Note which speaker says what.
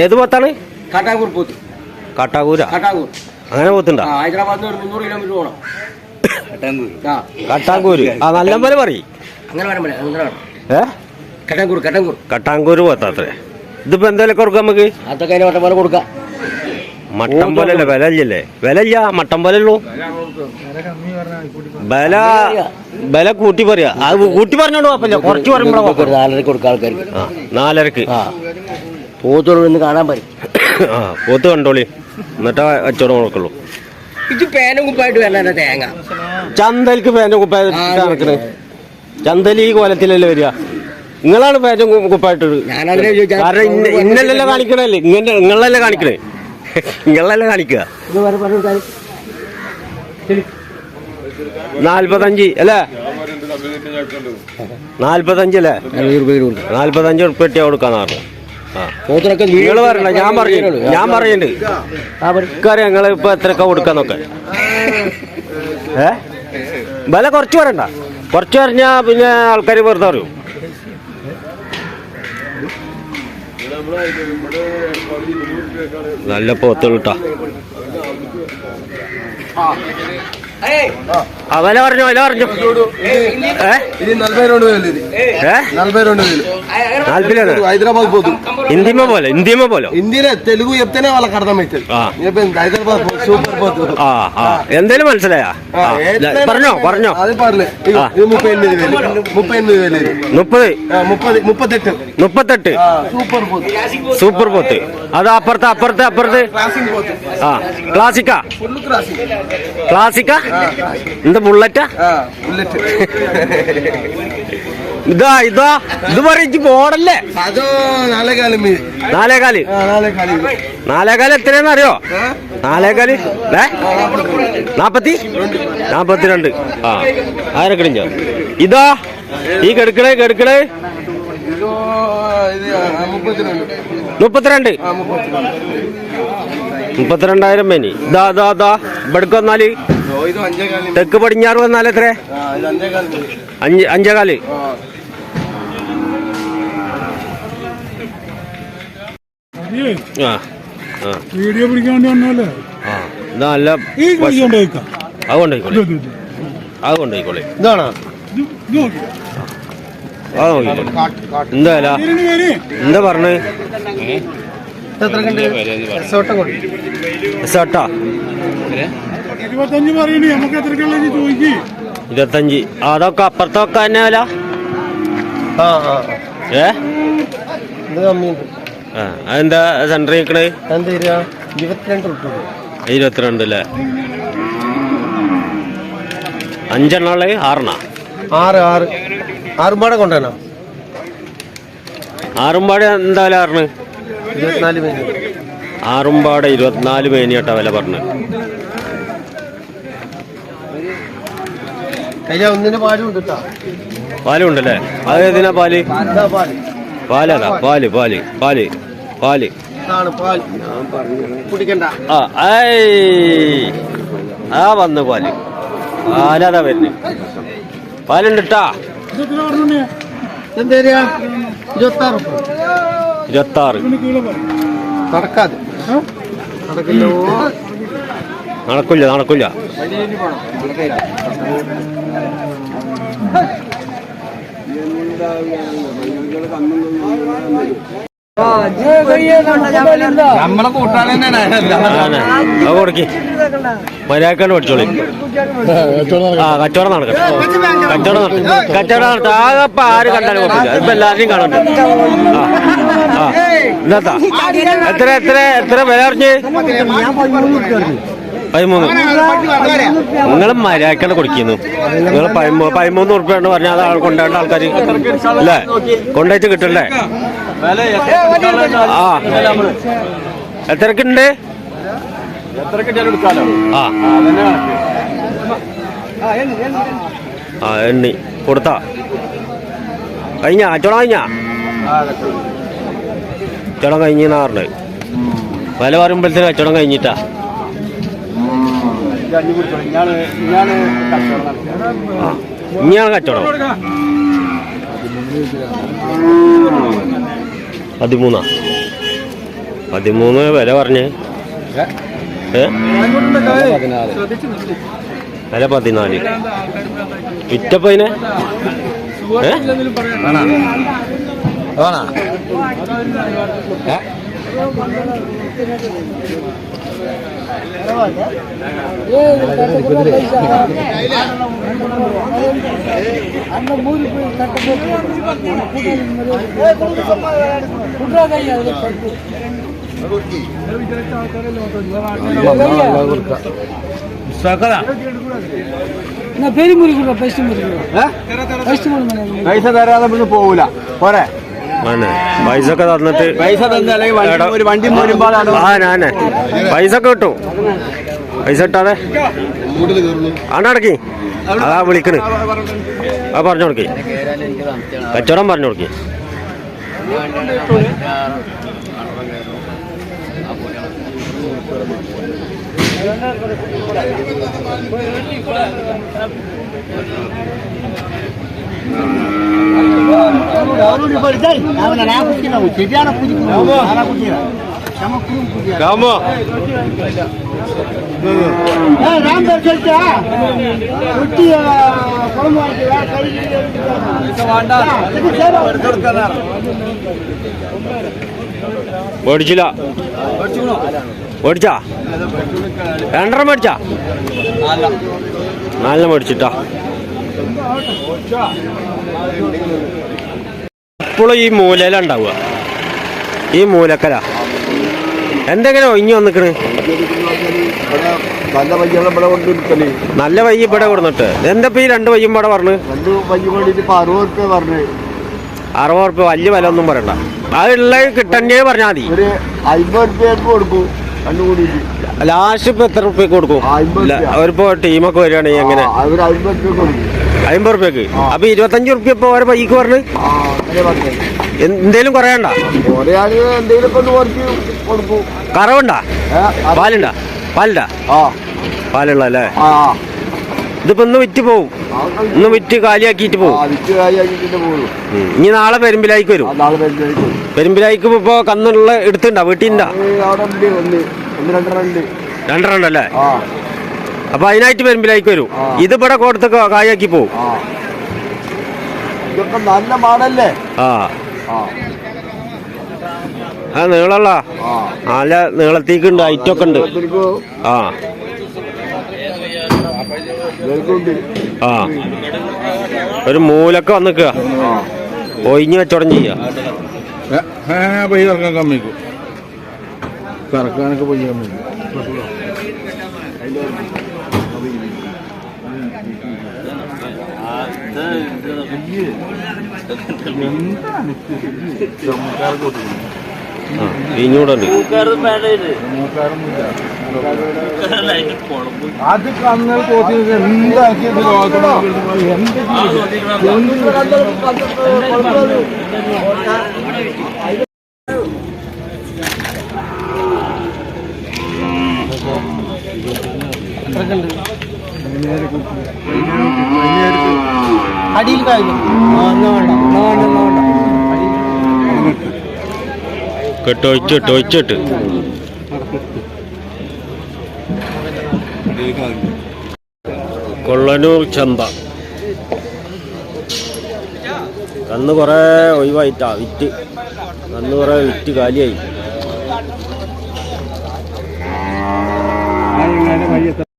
Speaker 1: ഏത് പോത്താണ്?
Speaker 2: കാട്ടാകൂർ പോത്ത്.
Speaker 1: കാട്ടാകൂര
Speaker 2: കാട്ടാകൂർ
Speaker 1: അങ്ങനെ പോത്തുണ്ടോ?
Speaker 2: ആ ഹൈദരാബാദിൽ ഒരു മുന്നൂറ് കിലോമീറ്റർ പോകണം
Speaker 1: കട്ടാങ്കൂര് ആ. നല്ല പോലെ പറയും.
Speaker 2: അങ്ങനെ അങ്ങനെ
Speaker 1: ഏ?
Speaker 2: കട്ടാങ്കൂർ കട്ടാങ്കൂർ
Speaker 1: കട്ടാങ്കൂര് പോത്താത്രേ ഇതിപ്പോ എന്തായാലും കൊടുക്കാം നമുക്ക്?
Speaker 2: അതൊക്കെ മട്ടം പോലെ കൊടുക്കാം.
Speaker 1: മട്ടം പോലെ അല്ലേ വില ഇല്ലല്ലേ? വില ഇല്ല മട്ടം പോലെ ഉള്ളൂ. വില വില കൂട്ടി പറയാ. അത് കൂട്ടി പറഞ്ഞോളൂ അപ്പൊ കുറച്ച് പറയുമ്പോഴാ
Speaker 2: നാലരക്ക് കൊടുക്കാം ആൾക്കാർക്ക്.
Speaker 1: ആ നാലരക്ക്.
Speaker 2: ആ എന്ന് കാണാൻ പറ്റും
Speaker 1: ആ പോത്ത് കണ്ടോളി. എന്നിട്ടാ കച്ചവടം കൊടുക്കുള്ളൂ
Speaker 2: ഇത് പേനും കുപ്പായിട്ട് വരണ തേങ്ങ.
Speaker 1: ചന്തലിക്ക് പാന്റും കുപ്പായിട്ട് നടക്കണേ. ചന്തലി ഈ കോലത്തിലല്ലേ വരിക? നിങ്ങളാണ്
Speaker 2: പാന്റും കുപ്പായിട്ട്
Speaker 1: കാരണം ഇന്ന ഇന്നലല്ലേ കാണിക്കണല്ലേ? ഇങ്ങനെ നിങ്ങളല്ലേ കാണിക്കണേ? നിങ്ങളല്ലേ കാണിക്കുക നാൽപ്പത്തഞ്ച് അല്ലേ? നാല്പത്തഞ്ച് അല്ലേ? നാൽപ്പത്തഞ്ച് ഉറുപ്പിയ കൊടുക്കാന്ന് പറഞ്ഞു. നിങ്ങൾ പറയണ്ട ഞാൻ പറഞ്ഞു ഞാൻ പറയുന്നുണ്ട് എനിക്കറിയാം നിങ്ങൾ ഇപ്പൊ എത്രയൊക്കെ കൊടുക്കാന്നൊക്കെ. ഏ? വില കുറച്ച് പറയണ്ട. കുറച്ച് പറഞ്ഞാ പിന്നെ ആൾക്കാർ വെറുതെ അറിയും നല്ല പോത്തുകൾ കേട്ടോ ആ വില പറഞ്ഞു വില പറഞ്ഞു ഏ
Speaker 3: ఇది నలభై రెండు వేలు ఇది
Speaker 1: ഏ
Speaker 3: నలభై రెండు వేలు
Speaker 1: നാല്പതിലാണ്
Speaker 3: హైదరాబాద్ పోదు
Speaker 1: ഹിന്ദിമ പോലെ ഹിന്ദിമ പോലെ
Speaker 3: హిందీలో తెలుగు చెప్తేనే వాళ్ళకి అర్థమవుతుంది
Speaker 1: ఆ.
Speaker 3: చెప్పింది హైదరాబాద్ పోదు, సూపర్ పోదు
Speaker 1: ആ ആ എന്തേലും മനസ്സിലായാ
Speaker 3: ఆ,
Speaker 1: ആ,
Speaker 3: ఎట్లయినా
Speaker 1: പറഞ്ഞോ പറഞ്ഞോ
Speaker 3: అది పర్లేదు ఇగో,
Speaker 1: ఆ.
Speaker 3: ఇది ముప్పై ఎనిమిది వేలు ముప్పై ఎనిమిది వేలు ఇది
Speaker 1: മുപ്പത്
Speaker 3: ఆ, ముప్పది ముప్పతెట్టు
Speaker 1: മുപ്പത്തെട്ട്
Speaker 3: ఆ, సూపర్ పోదు
Speaker 1: സൂപ്പർ പോത്ത് അത് അപ്പുറത്ത് അപ്പുറത്ത് അപ്പുറത്ത്
Speaker 3: క్రాసింగ్ పోదు
Speaker 1: ആ ക്ലാസിക്കാ
Speaker 3: ఫుల్ క్రాసింగ్
Speaker 1: ക്ലാസിക്കാ എന്താ ബുള്ളറ്റാ ഇതാ ഇതാ ഇത് പറയിച്ച്
Speaker 3: മോഡല്ലേ അതോ
Speaker 1: നാലേകാൽ എത്രയാന്ന് അറിയോ? നാലേകാൽ നാപ്പത്തി? നാപ്പത്തിരണ്ട്. ആ ആരക്കടിഞ്ഞോ ഇതാ ഈ കെടുക്കണേ കെടുക്കണേ. മുപ്പത്തിരണ്ട്. മുപ്പത്തിരണ്ടായിരം മേനി. ഇതാ ഇതാ ഇതാ. ഇവിടേക്ക്
Speaker 3: വന്നാൽ
Speaker 1: തെക്ക് പടിഞ്ഞാറ് വന്നാൽ എത്ര
Speaker 3: അഞ്ചേകാൽ.
Speaker 1: ആ
Speaker 4: വീഡിയോ പിടിക്കാൻ വേണ്ടി വന്നല്ലേ
Speaker 1: ആ
Speaker 4: എന്നാ കൊണ്ടോയിക്കോളെ.
Speaker 1: അത് ഇതാണോ? ആ എന്താ പറഞ്ഞേ? റിസോർട്ടാ?
Speaker 4: ഇരുപത്തഞ്ച് പറയുന്നു നമുക്ക് എത്രക്കുള്ള ചോദിക്കും?
Speaker 1: ഇരുപത്തഞ്ച്. അതൊക്കെ അപ്പുറത്തൊക്കെ തന്നെ വില ആ അതെന്താ സെന്ററിൽ നിൽക്കണേ?
Speaker 3: ഇരുപത്തിരണ്ട്
Speaker 1: ഇരുപത്തിരണ്ട് അല്ലേ? അഞ്ചെണ്ണുള്ള ആറെണ്ണ.
Speaker 3: ആറ് ആറ്. ആറുമ്പാടെ കൊണ്ടുവരണോ?
Speaker 1: ആറുംപാട് എന്താ വില പറഞ്ഞ്
Speaker 3: ഇരുപത്തിനാല്
Speaker 1: ആറുംപാട് ഇരുപത്തിനാല് മേനിയാട്ടാ വില പറഞ്ഞ്
Speaker 3: അതിലെ ഒന്നിന് പാലും ഉണ്ട് കേട്ടോ
Speaker 1: പാലും ഉണ്ടല്ലേ? അത് ഏതിനാ
Speaker 3: പാൽ? പാലാ
Speaker 1: പാൽ. പാൽ
Speaker 3: പാൽ പാൽ കുടിക്കണ്ട.
Speaker 1: ആ ആ വന്ന് പാൽ. പാലാതാ വരുന്നു? പാലുണ്ട് ട്ടാ.
Speaker 4: ഇതെത്ര പറഞ്ഞേ
Speaker 3: എന്താ തരിക ഇരുപത്താറ്. നടക്കാതെ. നടക്കില്ലോ
Speaker 1: നടക്കില്ല നടക്കില്ല.
Speaker 3: നമ്മളെ കൂട്ടാളി തന്നെയാണ്.
Speaker 1: കൊടുക്കി. മര്യാദക്കാണ്ട് പഠിച്ചോളി. ആ കച്ചവടം നടക്കട്ടെ. കച്ചവടം നടത്തും കച്ചവടം നടത്തും ആകെപ്പ ആര് കണ്ടാലും കുഴപ്പമില്ല. ഇപ്പൊ എല്ലാവരെയും കാണുന്നുണ്ട്. ആ എത്ര എത്ര എത്ര വില അറിഞ്ഞ് പതിമൂന്ന്. നിങ്ങൾ മര്യാദക്കാണ് കൊടുക്കുന്നു. നിങ്ങൾ പതിമൂ പതിമൂന്ന് ഉറുപ്പ്യാണ് പറഞ്ഞാൽ അത് ആൾ കൊണ്ടുപോകേണ്ട ആൾക്കാർ അല്ലേ? കൊണ്ടുപോയിട്ട് കിട്ടണ്ടേ? ആ. എത്രക്കുണ്ട് ആ. ആ എണ്ണി. കൊടുത്താ. കഴിഞ്ഞ അച്ചോളം കഴിഞ്ഞ? കച്ചവടം കഴിഞ്ഞാറുണ്ട് വില പറയുമ്പോഴത്തേക്ക് കച്ചവടം കഴിഞ്ഞിട്ടാ. ആ ഇനിയാണ് കച്ചവടം പതിമൂന്നാ? പതിമൂന്ന് വില പറഞ്ഞ്. ഏ? വില പതിനാല്.
Speaker 5: പൈസ
Speaker 3: തരാതെ പോകൂല പോരെ
Speaker 1: ആണ്. പൈസ ഒക്കെ തന്നിട്ട്
Speaker 3: പൈസ ഒരു വണ്ടി മുരുമ്പാടാണ്
Speaker 1: ആ ഞാനേ പൈസ ഒക്കെ കിട്ടും. പൈസ കിട്ടാതെ ആണ്ടടക്കി അതാ വിളിക്കണ്. ആ പറഞ്ഞു കൊടുക്കി. കച്ചവടം പറഞ്ഞു കൊടുക്കി. മേടിച്ചില്ല മേടിച്ചാ രണ്ടര മേടിച്ചാ നാലെണ്ണം മേടിച്ചിട്ടാ ഇപ്പോഴും ഈ മൂലയിലുണ്ടാവുക ഈ മൂലക്കല. എന്തെങ്കിലും ഒഴിഞ്ഞു വന്നിക്കണ്.
Speaker 3: നല്ല
Speaker 1: വയ്യ ഇവിടെ കൊടുത്തിട്ട് എന്താ ഈ രണ്ട് വയ്യും ഇവിടെ പറഞ്ഞു
Speaker 3: അറുപത് റുപ്യ
Speaker 1: വലിയ വില ഒന്നും പറയണ്ട അതുള്ള കിട്ടണ്ടേ പറഞ്ഞാൽ മതി.
Speaker 3: ഒരു അമ്പത് റുപ്യ കൊടുക്കും.
Speaker 1: ലാസ്റ്റ് ഇപ്പൊ എത്ര റുപ്യക്ക് കൊടുക്കും. അവരിപ്പോ ടീമൊക്കെ വരികയാണെങ്കിൽ എങ്ങനെ?
Speaker 3: അമ്പത്
Speaker 1: റുപ്യക്ക് അപ്പൊ ഇരുപത്തഞ്ച് റുപ്യ ഇപ്പൊ ഓരോ പൈക്ക് പറഞ്ഞു? എന്തേലും കുറയണ്ട കറവുണ്ടാ? പാലുണ്ടാ? പാലുണ്ടാ? പാലുള്ള അല്ലേ ഇതിപ്പോ ഇന്ന് വിറ്റ് പോവും.
Speaker 3: ഒന്ന്
Speaker 1: ഇന്ന് വിറ്റ് കാലിയാക്കിയിട്ട് പോകും ഇനി നാളെ പെരുമ്പിലായിക്ക് വരും. പെരുമ്പിലായിക്ക് ഇപ്പൊ കന്നുള്ള എടുത്തുണ്ടോ
Speaker 3: ഒന്ന് ഒന്ന് രണ്ടെണ്ണം അല്ലേ
Speaker 1: അപ്പൊ അതിനായിട്ട് പെരുമ്പിലായിക്ക് വരും. ഇത് ഇവിടെ കൊടുത്ത് കാലിയാക്കി കായാക്കി പോവും
Speaker 3: നല്ല മാടല്ലേ
Speaker 1: ആ.
Speaker 3: ആ.
Speaker 1: നീളള്ള. നല്ല നീളത്തേക്കുണ്ട് ഹൈറ്റൊക്കെ ഉണ്ട്. ആ. ആ ഒരു മൂലൊക്കെ വന്നിക്കുക
Speaker 3: നിൽക്കുക
Speaker 1: ഒഴിഞ്ഞു വെച്ചോടം ചെയ്യാ
Speaker 4: പൈ കറക്കാൻ കമ്മിക്കും കറക്കാനൊക്കെ
Speaker 1: ഇഞ്ഞൂടുണ്ട്
Speaker 4: അത് കന്നൽ കോച്ച് എന്താക്കിയത്
Speaker 5: അടിയിൽ കാര്യം. വേണ്ട വേണ്ട വേണ്ട
Speaker 1: കെട്ട് ഒഴിച്ചിട്ട് ഒഴിച്ചിട്ട് കൊള്ളനൂർ ചന്ത. അന്ന് കുറേ ഒഴിവായിട്ടാ വിറ്റ്. അന്ന് കുറേ വിറ്റ് കാലിയായി.